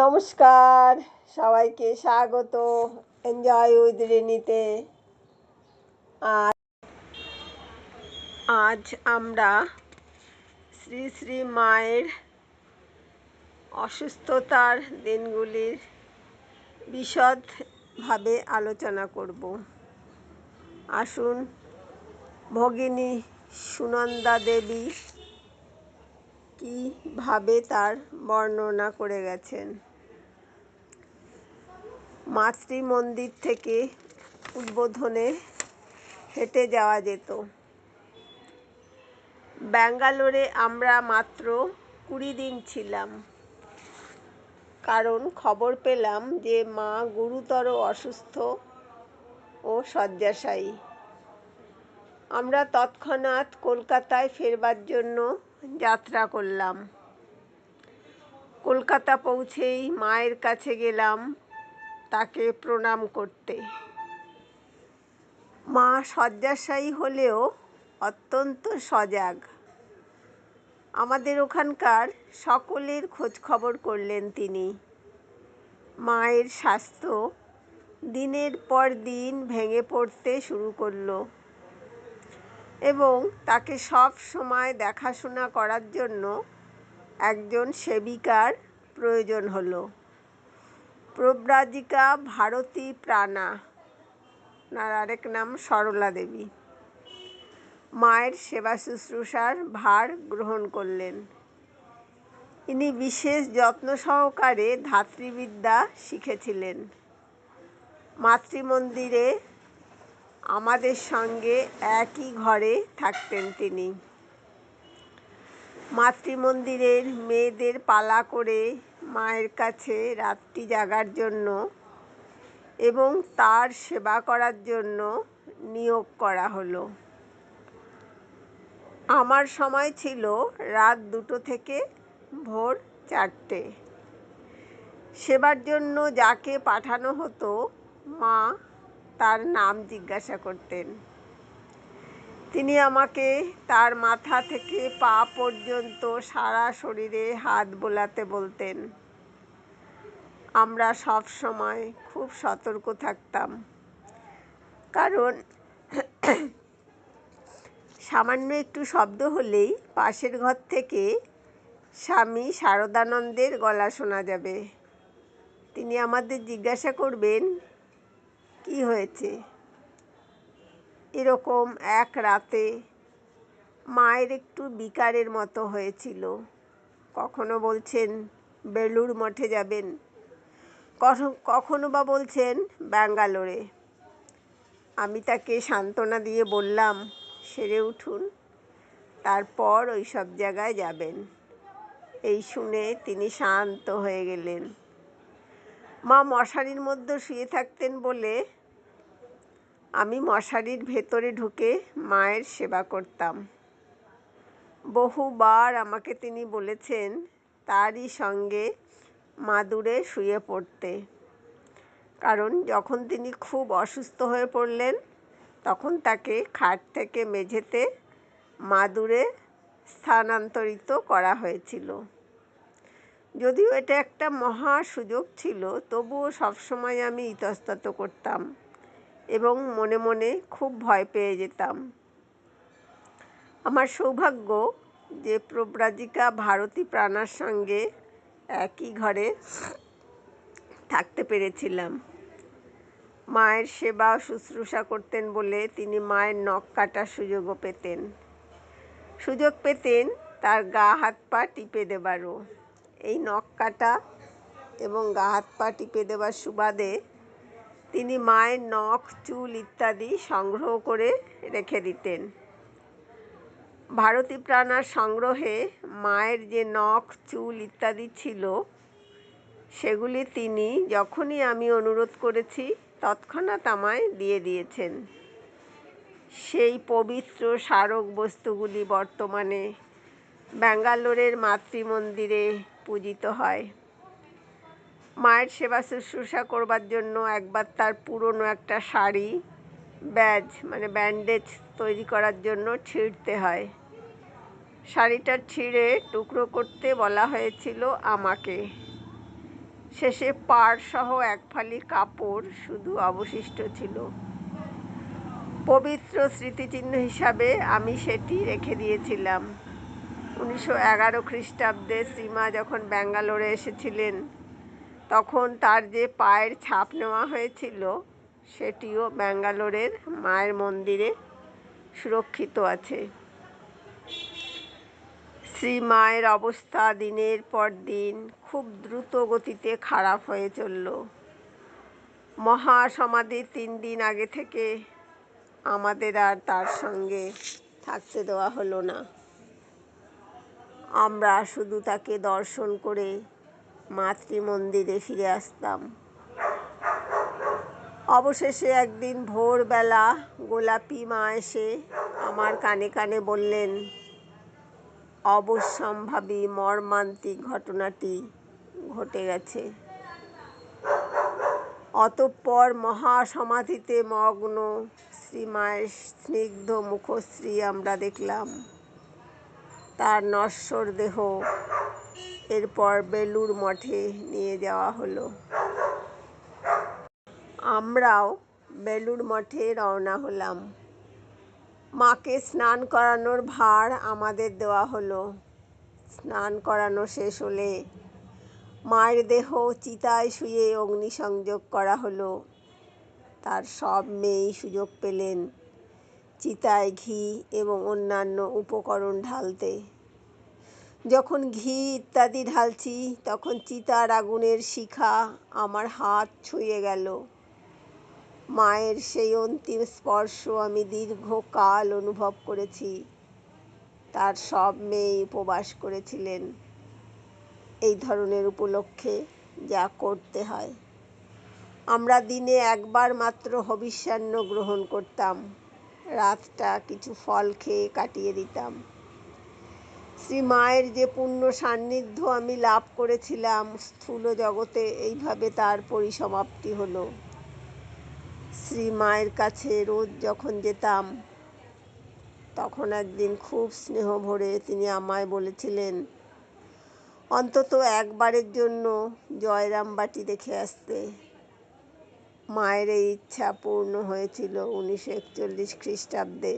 নমস্কার, সবাইকে স্বাগত এনজয় উইথ রেনিতে। আর আজ আমরা শ্রী শ্রী মায়ের অসুস্থতার দিনগুলির বিশদভাবে আলোচনা করব। আসুন, ভগিনী সুনন্দা দেবী কীভাবে তার বর্ণনা করে গেছেন? মাতৃ মন্দির থেকে উদ্বোধনে হেঁটে যাওয়া যেত। ব্যাঙ্গালোরে আমরা মাত্র কুড়ি দিন ছিলাম। কারণ খবর পেলাম যে মা গুরুতর অসুস্থ ও শয্যাশায়ী। আমরা তৎক্ষণাৎ কলকাতায় ফেরবার জন্য যাত্রা করলাম। কলকাতা পৌঁছেই মায়ের কাছে গেলাম তাকে প্রণাম করতে। মা শয্যাশায়ী হলেও অত্যন্ত সজাগ। আমাদের ওখানকার সকলের খোঁজ খবর করলেন তিনি। মায়ের স্বাস্থ্য দিনের পর দিন ভেঙে পড়তে শুরু করল। এবং তাকে সব সময় দেখাশোনা করার জন্য একজন সেবিকার প্রয়োজন হলো। প্রব্রাজিকা ভারতী প্রাণা তার আরেক নাম সরলা দেবী। মায়ের সেবা শুশ্রূষার ভার গ্রহণ করলেন। ইনি বিশেষ যত্ন সহকারে ধাত্রীবিদ্যা শিখেছিলেন। মাতৃমন্দিরে আমাদের সঙ্গে একই ঘরে থাকতেন তিনি। মাতৃমন্দিরের মেয়েদের পালা করে মায়ের কাছে রাত্রি জাগার জন্য এবং তার সেবা করার জন্য নিয়োগ করা হলো। আমার সময় ছিল রাত দুটো থেকে ভোর চারটে। সেবার জন্য যাকে পাঠানো হতো মা তার নাম জিজ্ঞাসা করতেন। তিনি আমাকে তার মাথা থেকে পা পর্যন্ত সারা শরীরে হাত বোলাতে বলতেন। আমরা সব সময় খুব সতর্ক থাকতাম। কারণ সামান্য একটু শব্দ হলেই পাশের ঘর থেকে স্বামী শারদানন্দের গলা শোনা যাবে। তিনি আমাদের জিজ্ঞাসা করবেন কি হয়েছে? এরকম এক রাতে মায়ের একটু বিকারের মতো হয়েছিল। কখনো বলছেন বেলুর মঠে যাবেন। কখনো বা বলছেন, ব্যাঙ্গালোরে। আমি তাকে সান্ত্বনা দিয়ে বললাম, সেরে উঠুন, তারপর ওই সব জায়গায় যাবেন। এই শুনে তিনি শান্ত হয়ে গেলেন। মা মশারির মধ্যে শুয়ে থাকতেন বলে আমি মশারির ভেতরে ঢুকে মায়ের সেবা করতাম। বহুবার আমাকে তিনি বলেছেন, তারই সঙ্গে মাদুরে শুয়ে পড়তে। কারণ যখন তিনি খুব অসুস্থ হয়ে পড়লেন, তখন তাকে খাট থেকে মেঝেতে মাদুরে স্থানান্তরিত করা হয়েছিল। যদিও এটা একটা মহা সুযোগ ছিল, তবুও সবসময় আমি ইতস্তত করতাম এবং মনে মনে খুব ভয় পেয়ে যেতাম। আমার সৌভাগ্য যে প্রব্রাজিকা ভারতী প্রাণার সঙ্গে একই ঘরে থাকতে পেরেছিলাম। মায়ের সেবা শুশ্রূষা করতেন বলে তিনি মায়ের নখ কাটার সুযোগও পেতেন। সুযোগ পেতেন তার গা হাত পা টিপে দেবারও। এই নখ কাটা এবং গা হাত পা টিপে দেওয়ার সুবাদে তিনি মায়ের নখ, চুল ইত্যাদি সংগ্রহ করে রেখে দিতেন। ভারতী প্রাণার সংগ্রহে মায়ের যে নখ, চুল ইত্যাদি ছিল, সেগুলি তিনি যখনই আমি অনুরোধ করেছি, তৎক্ষণাৎ আমায় দিয়ে দিয়েছেন। সেই পবিত্র স্মারক বস্তুগুলি বর্তমানে ব্যাঙ্গালোরের মাতৃমন্দিরে পূজিত হয়। মায়ের সেবা শুশ্রূষা করবার জন্য একবার তার পুরনো একটা শাড়ি, ব্যাজ মানে ব্যান্ডেজ তৈরি করার জন্য ছিঁড়তে হয়। শাড়িটা ছিঁড়ে টুকরো করতে বলা হয়েছিল আমাকে। শেষে পাড় সহ এক ফালি কাপড় শুধু অবশিষ্ট ছিল। পবিত্র স্মৃতিচিহ্ন হিসাবে আমি সেটি রেখে দিয়েছিলাম। উনিশশো এগারো খ্রিস্টাব্দে শ্রীমা যখন ব্যাঙ্গালোরে এসেছিলেন, তখন তার যে পায়ের ছাপ নেওয়া হয়েছিল, সেটিও ব্যাঙ্গালোরের মায়ের মন্দিরে সুরক্ষিত আছে। শ্রী মায়ের অবস্থা দিনের পর দিন খুব দ্রুত গতিতে খারাপ হয়ে চলল। মহাসমাধির তিন দিন আগে থেকে আমাদের আর তার সঙ্গে থাকতে দেওয়া হলো না। আমরা শুধু তাকে দর্শন করে মাতৃমন্দিরে ফিরে আসতাম। অবশেষে একদিন ভোরবেলা গোলাপি মা এসে আমার কানে কানে বললেন, অবশ্যম্ভাবী মর্মান্তিক ঘটনাটি ঘটে গেছে। অতঃপর মহাসমাধিতে মগ্ন শ্রীমায়ের স্নিগ্ধ মুখশ্রী আমরা দেখলাম। তার নশ্বর দেহ। এরপর বেলুর মঠে নিয়ে যাওয়া হলো। আমরাও বেলুর মঠে রওনা হলাম। মাকে স্নান করানোর ভার আমাদের দেওয়া হলো। স্নান করানো শেষ হলে মায়ের দেহ চিতায় শুয়ে অগ্নিসংযোগ করা হলো। তার সব মেয়েই সুযোগ পেলেন চিতায় ঘি এবং অন্যান্য উপকরণ ঢালতে। যখন ঘি ইত্যাদি ঢালছি, তখন চিতার আগুনের শিখা আমার হাত ছুঁয়ে গেল। মায়ের সেই অন্তিম স্পর্শ আমি দীর্ঘকাল অনুভব করেছি। তার সব মেয়েই উপবাস করেছিলেন এই ধরনের উপলক্ষে যা করতে হয়। আমরা দিনে একবার মাত্র হবিষ্যান্ন গ্রহণ করতাম। রাতটা কিছু ফল খেয়ে কাটিয়ে দিতাম। শ্রী মায়ের যে পুণ্য সান্নিধ্য আমি লাভ করেছিলাম স্থূল জগতে, এইভাবে তার পরিসমাপ্তি হলো। শ্রী মায়ের কাছে রোজ যখন যেতাম, তখন একদিন খুব স্নেহ ভরে তিনি আমায় বলেছিলেন, অন্তত একবারের জন্য জয়রামবাটি দেখে আসতে। মায়ের এই ইচ্ছা পূর্ণ হয়েছিল উনিশশো একচল্লিশ খ্রিস্টাব্দে।